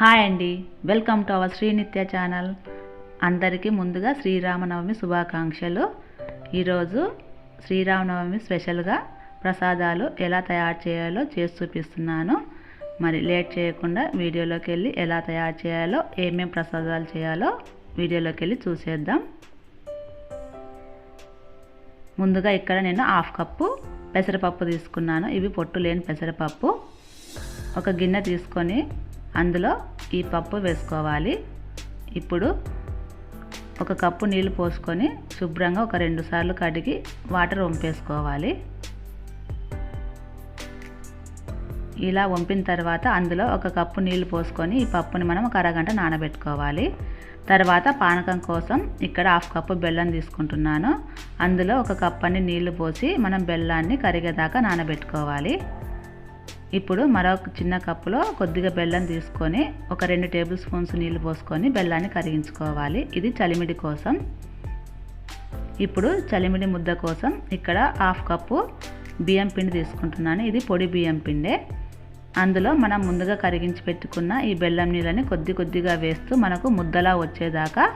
Hi అండి. Welcome to our Srinitya channel. అందరికీ ముందుగా శ్రీరామనవమి శుభాకాంక్షలు. ఈరోజు శ్రీరామనవమి స్పెషల్గా ప్రసాదాలు ఎలా తయారు చేయాలో చేసి చూపిస్తున్నాను. మరి లేట్ చేయకుండా వీడియోలోకి వెళ్ళి ఎలా తయారు చేయాలో ఏమేం ప్రసాదాలు చేయాలో వీడియోలోకి వెళ్ళి చూసేద్దాం. ముందుగా ఇక్కడ నేను హాఫ్ కప్పు పెసరపప్పు తీసుకున్నాను. ఇవి పొట్టు లేని పెసరపప్పు. ఒక గిన్నె తీసుకొని అందులో ఈ పప్పు వేసుకోవాలి. ఇప్పుడు ఒక కప్పు నీళ్ళు పోసుకొని శుభ్రంగా ఒక రెండు సార్లు కడిగి వాటర్ వంపేసుకోవాలి. ఇలా వంపిన తర్వాత అందులో ఒక కప్పు నీళ్ళు పోసుకొని ఈ పప్పుని మనం ఒక అరగంట నానబెట్టుకోవాలి. తర్వాత పానకం కోసం ఇక్కడ హాఫ్ కప్పు బెల్లం తీసుకుంటున్నాను. అందులో ఒక కప్పు అని నీళ్ళు పోసి మనం బెల్లాన్ని కరిగేదాకా నానబెట్టుకోవాలి. ఇప్పుడు మరొక చిన్న కప్పులో కొద్దిగా బెల్లం తీసుకొని ఒక రెండు టేబుల్ స్పూన్స్ నీళ్ళు పోసుకొని బెల్లాన్ని కరిగించుకోవాలి. ఇది చలిమిడి కోసం. ఇప్పుడు చలిమిడి ముద్ద కోసం ఇక్కడ హాఫ్ కప్పు బియ్యం పిండి తీసుకుంటున్నాను. ఇది పొడి బియ్యం పిండే. అందులో మనం ముందుగా కరిగించి పెట్టుకున్న ఈ బెల్లం నీళ్ళని కొద్ది కొద్దిగా వేస్తూ మనకు ముద్దలా వచ్చేదాకా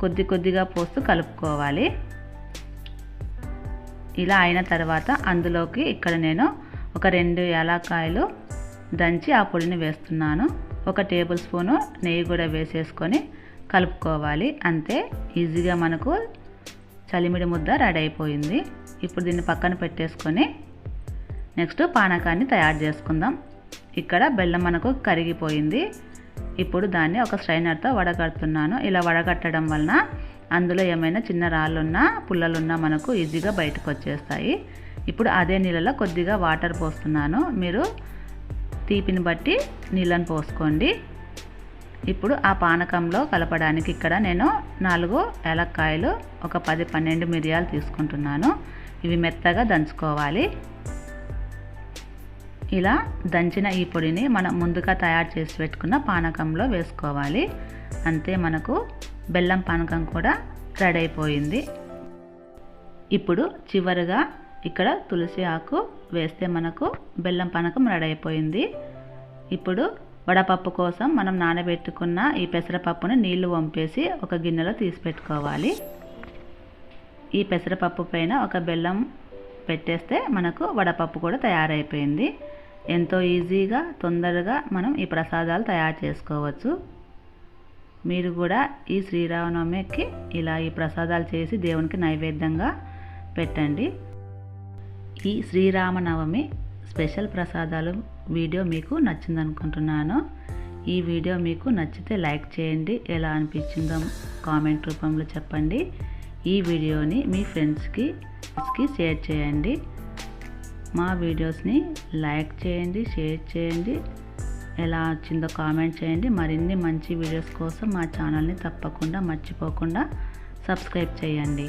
కొద్ది కొద్దిగా పోస్తూ కలుపుకోవాలి. ఇలా అయిన తర్వాత అందులోకి ఇక్కడ నేను ఒక రెండు యాలక్కాయలు దంచి ఆ పొడిని వేస్తున్నాను. ఒక టేబుల్ స్పూను నెయ్యి కూడా వేసేసుకొని కలుపుకోవాలి. అంతే ఈజీగా మనకు చలిమిడి ముద్ద రెడీ అయిపోయింది. ఇప్పుడు దీన్ని పక్కన పెట్టేసుకొని నెక్స్ట్ పానకాన్ని తయారు చేసుకుందాం. ఇక్కడ బెల్లం మనకు కరిగిపోయింది. ఇప్పుడు దాన్ని ఒక స్ట్రైనర్తో వడగడుతున్నాను. ఇలా వడగట్టడం వలన అందులో ఏమైనా చిన్న రాళ్ళున్నా పుల్లలున్నా మనకు ఈజీగా బయటకు వచ్చేస్తాయి. ఇప్పుడు అదే నీళ్ళలో కొద్దిగా వాటర్ పోస్తున్నాను. మీరు తీపిని బట్టి నీళ్ళని పోసుకోండి. ఇప్పుడు ఆ పానకంలో కలపడానికి ఇక్కడ నేను నాలుగు ఏలక్కాయలు ఒక పది పన్నెండు మిరియాలు తీసుకుంటున్నాను. ఇవి మెత్తగా దంచుకోవాలి. ఇలా దంచిన ఈ పొడిని మనం ముందుగా తయారు చేసి పెట్టుకున్న పానకంలో వేసుకోవాలి. అంతే మనకు బెల్లం పానకం కూడా రెడీ అయిపోయింది. ఇప్పుడు చివరిగా ఇక్కడ తులసి ఆకు వేస్తే మనకు బెల్లం పనకం రెడీ అయిపోయింది. ఇప్పుడు వడపప్పు కోసం మనం నానబెట్టుకున్న ఈ పెసరపప్పును నీళ్ళు వంపేసి ఒక గిన్నెలో తీసి పెట్టుకోవాలి. ఈ పెసరపప్పు పైన ఒక బెల్లం పెట్టేస్తే మనకు వడపప్పు కూడా తయారైపోయింది. ఎంతో ఈజీగా తొందరగా మనం ఈ ప్రసాదాలు తయారు చేసుకోవచ్చు. మీరు కూడా ఈ శ్రీరామనవమికి ఇలా ఈ ప్రసాదాలు చేసి దేవునికి నైవేద్యంగా పెట్టండి. ఈ శ్రీరామనవమి స్పెషల్ ప్రసాదాలు వీడియో మీకు నచ్చింది అనుకుంటున్నాను ఈ వీడియో మీకు నచ్చితే లైక్ చేయండి. ఎలా అనిపించిందో కామెంట్ రూపంలో చెప్పండి. ఈ వీడియోని మీ ఫ్రెండ్స్కి షేర్ చేయండి. మా వీడియోస్ని లైక్ చేయండి షేర్ చేయండి. ఎలా వచ్చిందో కామెంట్ చేయండి. మరిన్ని మంచి వీడియోస్ కోసం మా ఛానల్ని తప్పకుండా మర్చిపోకుండా సబ్స్క్రైబ్ చేయండి.